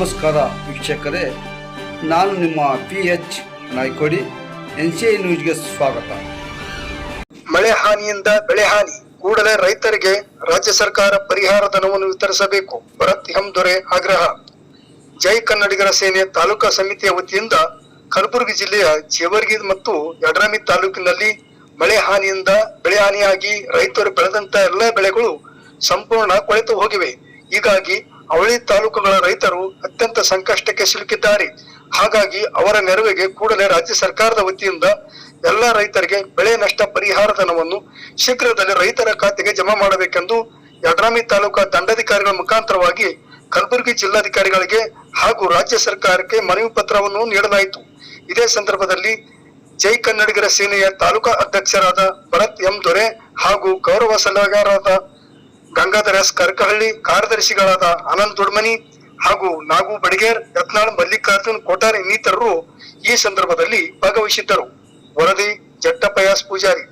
ನಮಸ್ಕಾರ ವೀಕ್ಷಕರೇ, ನಾನು ನಿಮ್ಮ P H Naykodi, N C I ನ್ಯೂಸ್ಗೆ ಸ್ವಾಗತ. ಮಳೆ ಹಾನಿಯಿಂದ ಬೆಳೆ ಹಾನಿ. ಕೂಡಲೇ ರೈತರಿಗೆ ರಾಜ್ಯ ಸರ್ಕಾರ ಪರಿಹಾರ ಧನವನ್ನು ವಿತರಿಸಬೇಕು. ಭರತ್ ದೊರೆ ಆಗ್ರಹ. ಜೈ ಕನ್ನಡಿಗರ ಸೇನೆ ತಾಲೂಕಾ ಸಮಿತಿಯ ವತಿಯಿಂದ ಕಲಬುರಗಿ ಜಿಲ್ಲೆಯ ಜೇವರ್ಗಿ ಮತ್ತು ಯಡ್ರಾಮಿ ತಾಲೂಕಿನಲ್ಲಿ ಮಳೆ ಹಾನಿಯಿಂದ ಬೆಳೆ ಹಾನಿಯಾಗಿ ರೈತರು ಬೆಳೆದಂತ ಎಲ್ಲ ಬೆಳೆಗಳು ಸಂಪೂರ್ಣ ಕೊಳೆತು ಹೋಗಿವೆ. ಹೀಗಾಗಿ ಅವಳಿ ತಾಲೂಕುಗಳ ರೈತರು ಅತ್ಯಂತ ಸಂಕಷ್ಟಕ್ಕೆ ಸಿಲುಕಿದ್ದಾರೆ. ಹಾಗಾಗಿ ಅವರ ನೆರವಿಗೆ ಕೂಡಲೇ ರಾಜ್ಯ ಸರ್ಕಾರದ ವತಿಯಿಂದ ಎಲ್ಲ ರೈತರಿಗೆ ಬೆಳೆ ನಷ್ಟ ಪರಿಹಾರ ಧನವನ್ನು ಶೀಘ್ರದಲ್ಲೇ ರೈತರ ಖಾತೆಗೆ ಜಮಾ ಮಾಡಬೇಕೆಂದು ಯಡ್ರಾಮಿ ತಾಲೂಕಾ ದಂಡಾಧಿಕಾರಿಗಳ ಮುಖಾಂತರವಾಗಿ ಕಲಬುರಗಿ ಜಿಲ್ಲಾಧಿಕಾರಿಗಳಿಗೆ ಹಾಗೂ ರಾಜ್ಯ ಸರ್ಕಾರಕ್ಕೆ ಮನವಿ ಪತ್ರವನ್ನು ನೀಡಲಾಯಿತು. ಇದೇ ಸಂದರ್ಭದಲ್ಲಿ ಜೈ ಕನ್ನಡಿಗರ ಸೇನೆಯ ತಾಲೂಕಾ ಅಧ್ಯಕ್ಷರಾದ ಭರತ್ ಎಂ ದೊರೆ ಹಾಗೂ ಗೌರವ ಸಲಹೆಗಾರರಾದ ಗಂಗಾಧರ ಎಸ್ ಕರ್ಕಹಳ್ಳಿ ಕಾರ್ಯದರ್ಶಿಗಳಾದ ಆನಂದ್ ದೊಡ್ಮನಿ ಹಾಗೂ ನಾಗು ಬಡಿಗೇರ್ ಯತ್ನಾಳ್ ಮಲ್ಲಿಕಾರ್ಜುನ್ ಕೊಟಾರ್ ಇನ್ನಿತರರು ಈ ಸಂದರ್ಭದಲ್ಲಿ ಭಾಗವಹಿಸಿದ್ದರು. ವರದಿ ಜಟ್ಟಪಯಸ್ ಪೂಜಾರಿ.